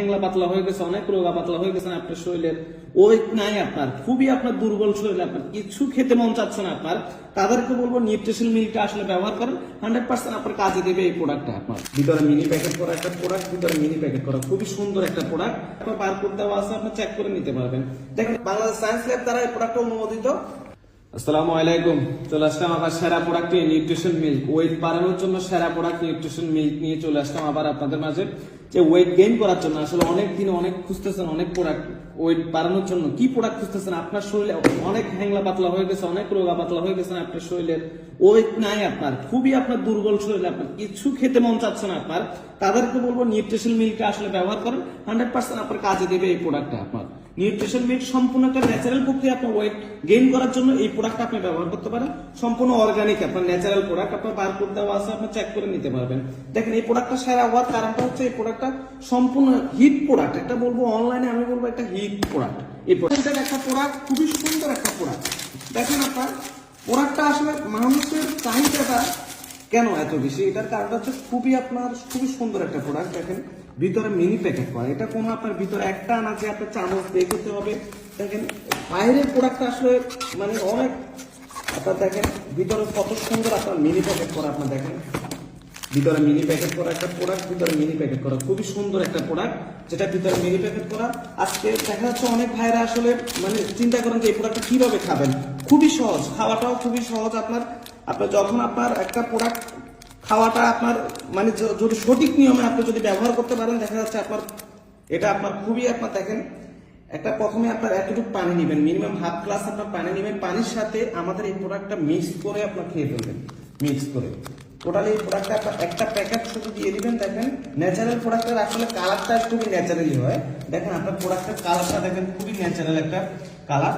হ্যাংলা পাতলা হয়ে গেছে, অনেক রোগা পাতলা হয়ে গেছেন আপনার শরীরের ওয়েট নাই আপনার, খুবই আপনার দুর্বল শরীর আপনার, কিছু খেতে মন চাচ্ছে না আপনার। তাদেরকে বলব নিউট্রিশন মিল্কটা আসলে ব্যবহার করেন হান্ড্রেড পার্সেন্ট আপনার কাজে দেবে এই প্রোডাক্টটা আপনার। ভিতরে মিনি প্যাকেট করা একটা প্রোডাক্ট ভিতরে মিনি প্যাকেট করা, খুবই সুন্দর একটা প্রোডাক্ট আপনার বারকোড দেওয়া আছে, আপনি চেক করে নিতে পারবেন। দেখেন, বাংলাদেশ সায়েন্স ল্যাব দ্বারা এই প্রোডাক্টটা অনুমোদিত। আসসালামু আলাইকুম। চলে আসলাম আবার সেরা প্রোডাক্ট নিউট্রিশন মিল্ক ওয়েট বাড়ানোর জন্য সেরা প্রোডাক্ট নিউট্রিশন মিল্ক নিয়ে চলে আসলাম আবার আপনাদের মাঝে। যে ওয়েট গেইন করার জন্য আসলে অনেক দিন অনেক খুঁজতেছেন, অনেক প্রোডাক্ট ওয়েট বাড়ানোর জন্য। কি প্রোডাক্ট খুঁজতেছেন? আপনার শরীরে অনেক হ্যাংলা পাতলা হয়ে গেছে, অনেক রোগা পাতলা হয়ে গেছেন আপনার শরীরের ওয়েট নাই আপনার, খুবই আপনার দুর্বল শরীর আপনার, কিছু খেতে মন চাচ্ছে না আপনার। তাদেরকে বলব নিউট্রিশন মিল্কটা আসলে ব্যবহার করেন। হান্ড্রেড পার্সেন্ট আপনার কাজে দেবে এই প্রোডাক্টটা আপনার নিউট্রিশন মিল্ক সম্পূর্ণ একটা ন্যাচারাল প্রক্রিয়া আপনার ওয়েট গেইন করার জন্য এই প্রোডাক্ট আপনি ব্যবহার করতে পারেন। সম্পূর্ণ অর্গানিক আপনার ন্যাচারাল প্রোডাক্ট আপনার বার করতে দেওয়া আছে, আপনি চেক করে নিতে পারবেন। দেখেন, এই প্রোডাক্টটা সেরা হওয়ার কারণটা হচ্ছে এই প্রোডাক্টটা সম্পূর্ণ হিট প্রোডাক্ট একটা বলব অনলাইনে আমি বলব একটা হিট প্রোডাক্ট এই প্রোডাক্টের একটা প্রোডাক্ট খুবই সুন্দর একটা প্রোডাক্ট দেখেন আপনার প্রোডাক্টটা আসলে মানুষের চাহিদাটা কেন এত বেশি? এটার কারণটা হচ্ছে খুবই আপনার, খুবই সুন্দর একটা প্রোডাক্ট দেখেন ভিতরে মিনি প্যাকেট করা। এটা কোনো আপনার ভিতরে একটা আনাজে আপনার চামচ দিয়ে করতে হবে। দেখেন, বাইরের প্রোডাক্টটা আসলে মানে অনেক আপনার দেখেন, ভিতরে কত সুন্দর আপনার মিনি প্যাকেট করা আপনার দেখেন। ভিতরে মিনি প্যাকেট করা একটা প্রোডাক্ট ভিতরে মিনি প্যাকেট করা। খুবই সুন্দর একটা প্রোডাক্ট যেটা ভিতরে মিনি প্যাকেট করা। আজকে দেখা যাচ্ছে অনেক ভাইরা আসলে মানে চিন্তা করেন যে এই প্রোডাক্টটা কীভাবে খাবেন। খুবই সহজ, খাওয়াটাও খুবই সহজ আপনার। আপনার যখন আপনার একটা প্রোডাক্ট খাওয়াটা আপনার মানে যদি সঠিক নিয়মে আপনি যদি ব্যবহার করতে পারেন, দেখা যাচ্ছে আপনার, এটা আপনার খুবই আপনার দেখেন, একটা প্রথমে আপনার এতটুকু পানি নেবেন, মিনিমাম হাফ গ্লাস আপনার পানি নেবেন, পানির সাথে আমাদের এই প্রোডাক্টটা মিক্স করে আপনার খেয়ে ফেলবেন মিক্স করে। টোটালি এই প্রোডাক্টটা আপনার একটা প্যাকেট শুধু দিয়ে দিবেন, দেখেন ন্যাচারাল প্রোডাক্টের আসলে কালারটা খুবই ন্যাচারালি হয়। দেখেন, আপনার প্রোডাক্টের কালারটা দেখেন, খুবই ন্যাচারাল একটা কালার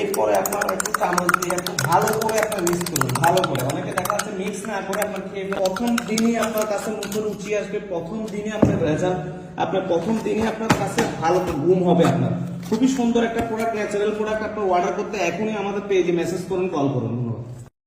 এরপরে আপনার একটু চামচ দিয়ে একটু ভালো করে আপনার মিক্স করবেন ভালো করে। অনেকে দেখা মিক্স না করে আপনার প্রথম দিনই আপনার কাছে মুখে রুচি আসবে, প্রথম দিনে আপনার রেজাল্ট আপনার প্রথম দিনে আপনার কাছে ভালো ঘুম হবে আপনার। খুবই সুন্দর একটা প্রোডাক্ট ন্যাচারাল প্রোডাক্ট আপনার অর্ডার করতে এখনই আমাদের পেজে মেসেজ করুন কল করুন, ধন্যবাদ।